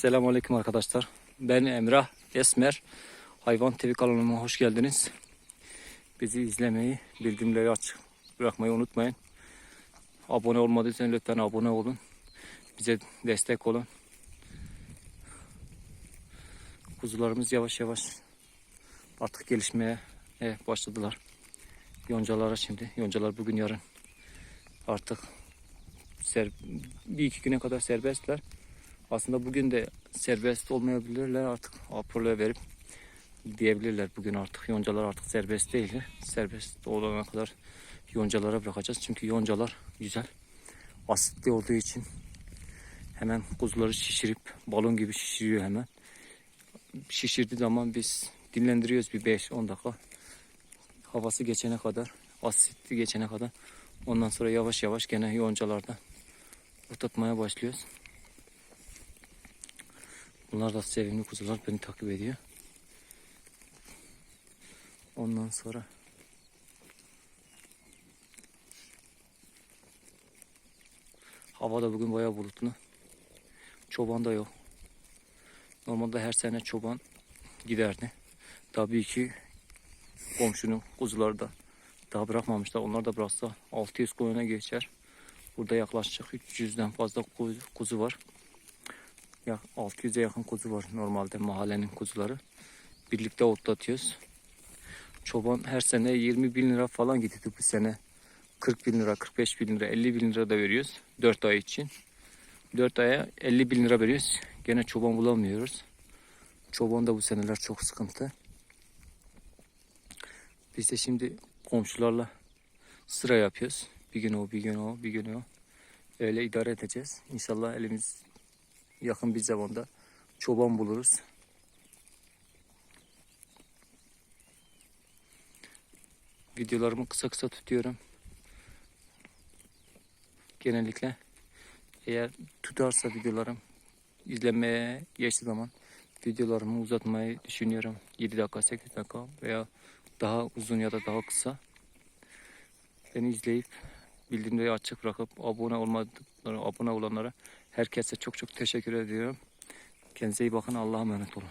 Selamünaleyküm arkadaşlar. Ben Emrah Esmer. Hayvan TV kanalıma hoş geldiniz. Bizi izlemeyi, bildirimleri açık bırakmayı unutmayın. Abone olmadıysanız lütfen abone olun. Bize destek olun. Kuzularımız yavaş yavaş artık gelişmeye e, başladılar. Yoncalara şimdi. Yoncalar bugün yarın artık bir iki güne kadar serbestler. Aslında bugün de serbest olmayabilirler artık apurluğa verip diyebilirler bugün artık yoncalar artık serbest değil. Serbest olana kadar yoncalara bırakacağız. Çünkü yoncalar güzel. Asitli olduğu için hemen kuzuları şişirip balon gibi şişiriyor hemen. Şişirdiği zaman biz dinlendiriyoruz bir 5-10 dakika. Havası geçene kadar, asitli geçene kadar. Ondan sonra yavaş yavaş gene yoncalarda oturtmaya başlıyoruz. Bunlar da sevimli kuzular beni takip ediyor. Ondan sonra hava da bugün bayağı bulutlu. Çoban da yok. Normalde her sene çoban giderdi. Tabii ki komşunun kuzuları da daha bırakmamışlar. Onlar da bıraksa 600 koyuna geçer. Burada yaklaşık 300'den fazla kuzu, var. Ya 600'e yakın kuzu var normalde mahallenin kuzuları. Birlikte otlatıyoruz. Çoban her sene 20 bin lira falan gidiyordu bu sene. 40 bin lira, 45 bin lira, 50 bin lira da veriyoruz 4 ay için. 4 aya 50 bin lira veriyoruz. Gene çoban bulamıyoruz. Çoban da bu seneler çok sıkıntı. Biz de şimdi komşularla sıra yapıyoruz. Bir gün o, bir gün o, bir gün o. Öyle idare edeceğiz. İnşallah elimiz yakın bir zamanda çoban buluruz. Videolarımı kısa kısa tutuyorum. Genellikle eğer tutarsa videolarım izlemeye geçtiği zaman videolarımı uzatmayı düşünüyorum. 7 dakika, 8 dakika veya daha uzun ya da daha kısa. Beni izleyip bildirimleri açık bırakıp abone olmadıkları, abone olanlara herkese çok çok teşekkür ediyorum. Kendinize iyi bakın. Allah'a emanet olun.